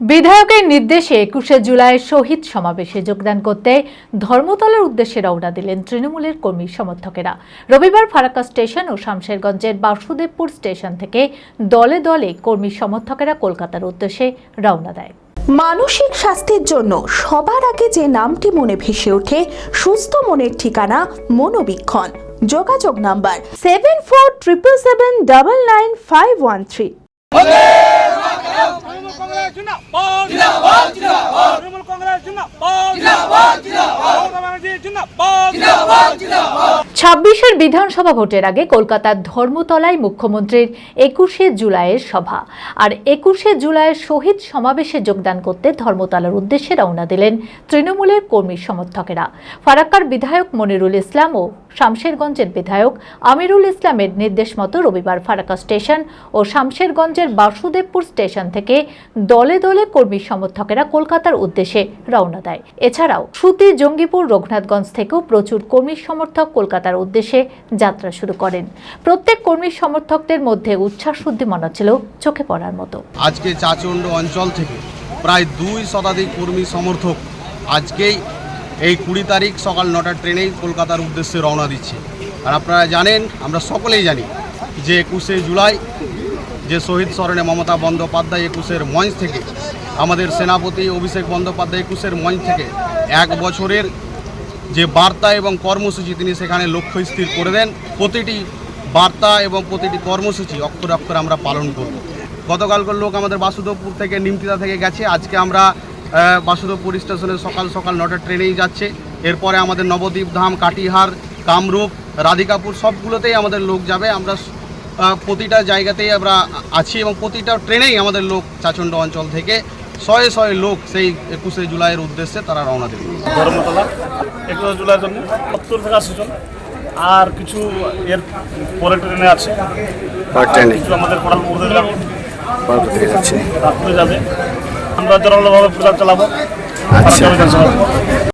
বিধায়কের নির্দেশে একুশে জুলাই শহীদ সমাবেশে যোগদান করতে ধর্মতলার উদ্দেশ্যে রওনা দিলেন তৃণমূলের কর্মী সমর্থকেরা। রবিবার ফারাক্কা স্টেশন ও শামশেরগঞ্জের বাসুদেবপুর স্টেশন থেকে দলে দলে কর্মী সমর্থকেরা কলকাতার উদ্দেশ্যে রওনা দেয়। মানসিক স্বাস্থ্যের জন্য সবার আগে যে নামটি মনে ভেসে ওঠে, সুস্থ মনের ঠিকানা মনোবীক্ষণ। যোগাযোগ number seven four triple seven double nine five one three জিন্দাবাদ জিন্দাবাদ জিন্দাবাদ। তৃণমূল কংগ্রেস জিন্দাবাদ জিন্দাবাদ জিন্দাবাদ। মমতা ব্যানার্জি জিন্দাবাদ। জিন্দাবাদ জিন্দাবাদ। ছাব্বিশের বিধানসভা ভোটের আগে কলকাতার ধর্মতলায় মুখ্যমন্ত্রীর একুশে জুলাইয়ের সভা আর একুশে জুলাইয়ের শহীদ সমাবেশে যোগদান করতে ধর্মতলার উদ্দেশ্যে রওনা দিলেন তৃণমূলের কর্মী সমর্থকেরা। ফারাক্কার বিধায়ক মনিরুল ইসলাম ও শামশেরগঞ্জের বিধায়ক আমিরুল ইসলামের নির্দেশ মতো রবিবার ফারাকা স্টেশন ও শামশেরগঞ্জের বাসুদেবপুর স্টেশন থেকে দলে দলে কর্মী সমর্থকেরা কলকাতার উদ্দেশ্যে রওনা দেয়। এছাড়াও সুতি, জঙ্গিপুর, রঘুনাথগঞ্জ থেকেও প্রচুর কর্মী সমর্থক কলকাতার উদ্দেশ্যে যাত্রা শুরু করেন। প্রত্যেক কর্মী সমর্থকদের মধ্যে উচ্ছ্বাস উদ্দীমনা ছিল চোখে পড়ার মতো। আজকে চাচণ্ড অঞ্চল থেকে প্রায় দুই শতাধিক কর্মী সমর্থক আজকেই এই কুড়ি তারিখ সকাল নটার ট্রেনেই কলকাতার উদ্দেশ্যে রওনা দিচ্ছে। আর আপনারা জানেন, আমরা সকলেই জানি যে একুশে জুলাই যে শহীদ স্মরণে মমতা বন্দ্যোপাধ্যায় একুশের মঞ্চ থেকে, আমাদের সেনাপতি অভিষেক বন্দ্যোপাধ্যায় একুশের মঞ্চ থেকে এক বছরের যে বার্তা এবং কর্মসূচি তিনি সেখানে লক্ষ্য স্থির করে দেন, প্রতিটি বার্তা এবং প্রতিটি কর্মসূচি অক্ষরে অক্ষরে আমরা পালন করব। গতকালকার লোক আমাদের বাসুদেবপুর থেকে নিমতিতা থেকে গেছে। আজকে আমরা বাসুদেবপুর স্টেশনে সকাল সকাল নটার ট্রেনেই যাচ্ছে। এরপরে আমাদের নবদ্বীপ ধাম কাটিহার কামরূপ রাধিকাপুর সবগুলোতেই আমাদের লোক যাবে। আমরা প্রতিটা জায়গাতেই আমরা আছি এবং প্রতিটা ট্রেনেই আমাদের লোক চাচণ্ড অঞ্চল থেকে শয়ে শয়ে লোক সেই একুশে জুলাইয়ের উদ্দেশ্যে তারা রওনা দেবে। ধর্মতলা একুশে জুলাই জন্য সত্তর থেকে আশি জন আর কিছু এর পরে ট্রেনে আছে। কিছু আমাদের যাচ্ছে। তারপরে যাবে। আমরা জোরালোভাবে প্রচার চালাবো আচ্ছা।